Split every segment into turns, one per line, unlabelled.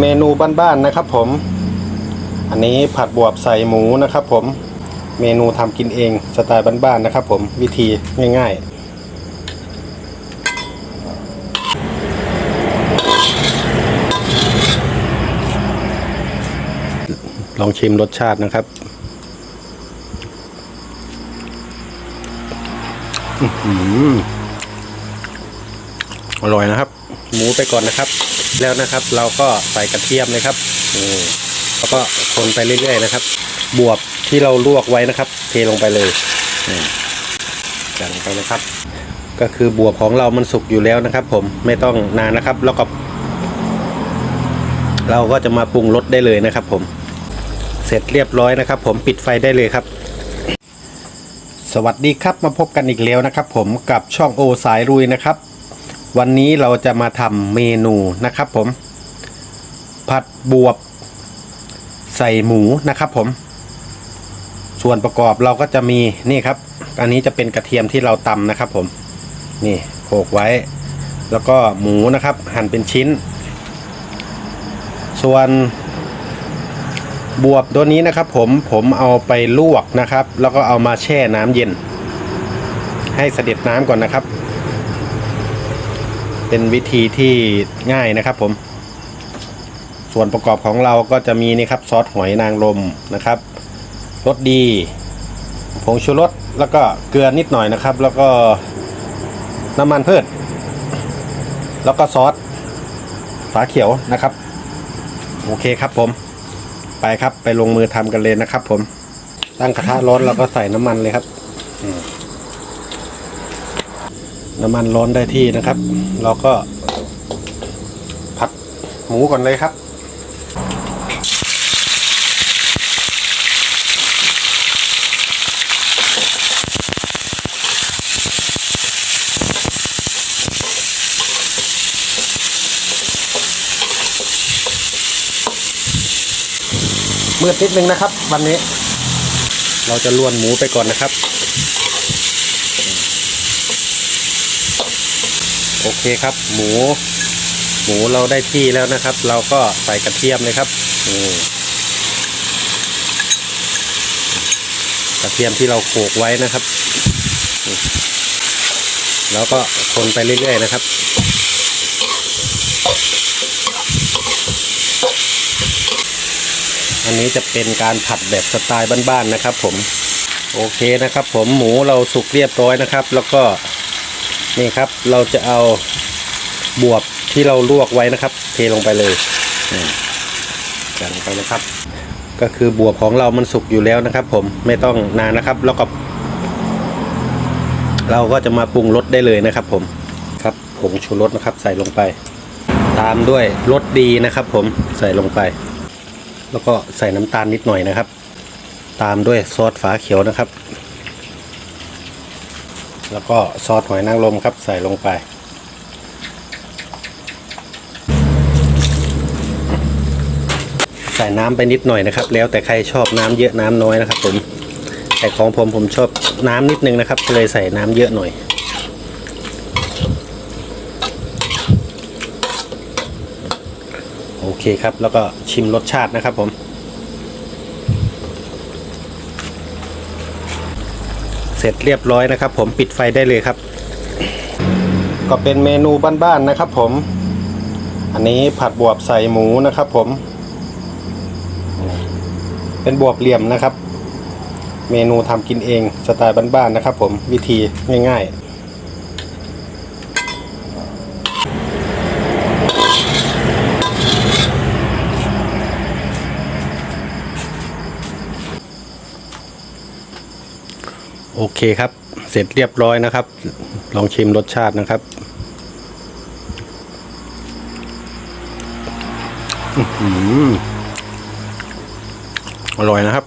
เมนูบ้านๆนะครับผม อันนี้ผัดบวบใส่หมูนะครับผม เมนูทำกินเองสไตล์บ้านๆนะครับผมวิธีง่ายๆ ลองชิมรสชาตินะครับอือหืออร่อยนะครับ หมูไปก่อนนะครับ แล้วนะครับ เราก็ใส่กระเทียมเลยครับอแล้วก็คนไปเรื่อยๆนะครับ บวบที่เราลวกไว้นะครับ เทลงไปเลยจังไปนะครับ ก็คือบวบของเรามันสุกอยู่แล้วนะครับ ผมไม่ต้องนานนะครับ แล้วก็ เราก็จะมาปรุงรสได้เลยนะครับ ผม เสร็จเรียบร้อยนะครับ ผมปิดไฟได้เลยครับสวัสดีครับมาพบกันอีกแล้วนะครับ ผมกับช่องโอสายรุยนะครับ วันนี้เราจะมาทำเมนูนะครับผม ผัดบวบ ใส่หมูนะครับผม ส่วนประกอบเราก็จะมีนี่ครับ อันนี้จะเป็นกระเทียมที่เราตำนะครับผม นี่โขลกไว้ แล้วก็หมูนะครับ หั่นเป็นชิ้น ส่วนบวบตัวนี้นะครับ ผมผมเอาไปลวกนะครับ แล้วก็เอามาแช่น้ำเย็น ให้เสด็จน้ำก่อนนะครับ เป็นวิธีที่ง่ายนะครับผม ส่วนประกอบของเราก็จะมีนี่ครับซอสหอยนางรมนะครับรสดีผงชูรสแล้วก็เกลือนิดหน่อยนะครับ แล้วก็น้ำมันพืชแล้วก็ซอสฝาเขียวนะครับ โอเคครับผม ไปครับไปลงมือทำกันเลยนะครับผม ตั้งกระทะร้อนเราก็ใส่น้ำมันเลยครับอืม น้ำมันร้อนได้ที่นะครับ เราก็ผัดหมูก่อนเลยครับ มืดนิดนึงนะครับ วันนี้ เราจะลวนหมูไปก่อนนะครับ โอเคครับ หมู หมูเราได้ที่แล้วนะครับ เราก็ใส่กระเทียมเลยครับกระเทียมที่เราโขลกไว้นะครับ แล้วก็คนไปเรื่อยๆนะครับอันนี้จะเป็นการผัดแบบสไตล์บ้านๆนะครับ ผม โอเคนะครับ ผมหมูเราสุกเรียบร้อยนะครับ แล้วก็ นี่ครับเราจะเอาบวบที่เราลวกไว้นะครับ เทลงไปเลยจัดลงไปนะครับ ก็คือบวบของเรามันสุกอยู่แล้วนะครับ ผมไม่ต้องนานนะครับ แล้วก็ เราก็จะมาปรุงรสได้เลยนะครับ ผมครับผงชูรสนะครับ ใส่ลงไป ตามด้วยรสดีนะครับ ผมใส่ลงไป แล้วก็ใส่น้ำตาลนิดหน่อยนะครับ ตามด้วยซอสฝาเขียวนะครับ แล้วก็ซอสหอยนางรมครับใส่ลงไปใส่น้ำไปนิดหน่อยนะครับ แล้วแต่ใครชอบน้ำเยอะน้ำน้อยนะครับ ผมแต่ของผมผมชอบน้ำนิดนึงนะครับก็เลยใส่น้ำเยอะหน่อย โอเคครับ แล้วก็ชิมรสชาตินะครับผม เสร็จเรียบร้อยนะครับ ผมปิดไฟได้เลยครับ ก็เป็นเมนูบ้านๆนะครับ ผม อันนี้ผัดบวบใส่หมูนะครับ ผม เป็นบวบเหลี่ยมนะครับ เมนูทำกินเองสไตล์บ้านๆนะครับ ผมวิธีง่าย ๆ โอเคครับ เสร็จเรียบร้อยนะครับ ลองชิมรสชาตินะครับอื้อร่อยนะครับ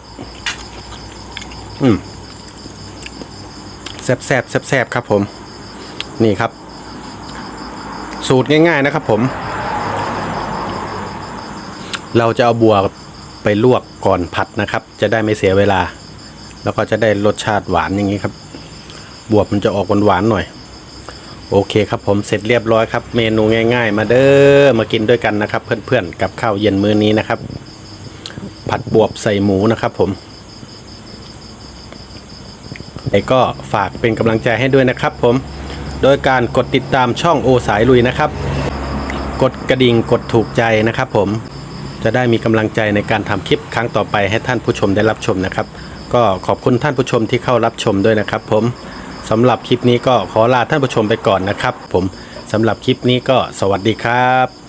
อืมแซบแซบแซบแซบครับผม นี่ครับ สูตรง่าย ๆนะครับผม เราจะเอาบัวไปลวกก่อนผัดนะครับ จะได้ไม่เสียเวลา แล้วก็จะได้รสชาติหวานอย่างนี้ครับ บวบมันจะออกหวานๆหน่อย โอเคครับผมเสร็จเรียบร้อยครับ เมนูง่าย ๆ มาเด้อมากินด้วยกันนะครับ เพื่อนๆกับข้าวเย็นมื้อนี้นะครับ ผัดบวบใส่หมูนะครับผมไอ้ก็ฝากเป็นกำลังใจให้ด้วยนะครับผม โดยการกดติดตามช่องโอสายลุยนะครับ กดกระดิ่งกดถูกใจนะครับผม จะได้มีกำลังใจในการทำคลิปครั้งต่อไปให้ท่านผู้ชมได้รับชมนะครับ ก็ขอบคุณท่านผู้ชมที่เข้ารับชมด้วยนะครับ ผมสำหรับคลิปนี้ก็ขอลาท่านผู้ชมไปก่อนนะครับ ผมสำหรับคลิปนี้ก็สวัสดีครับ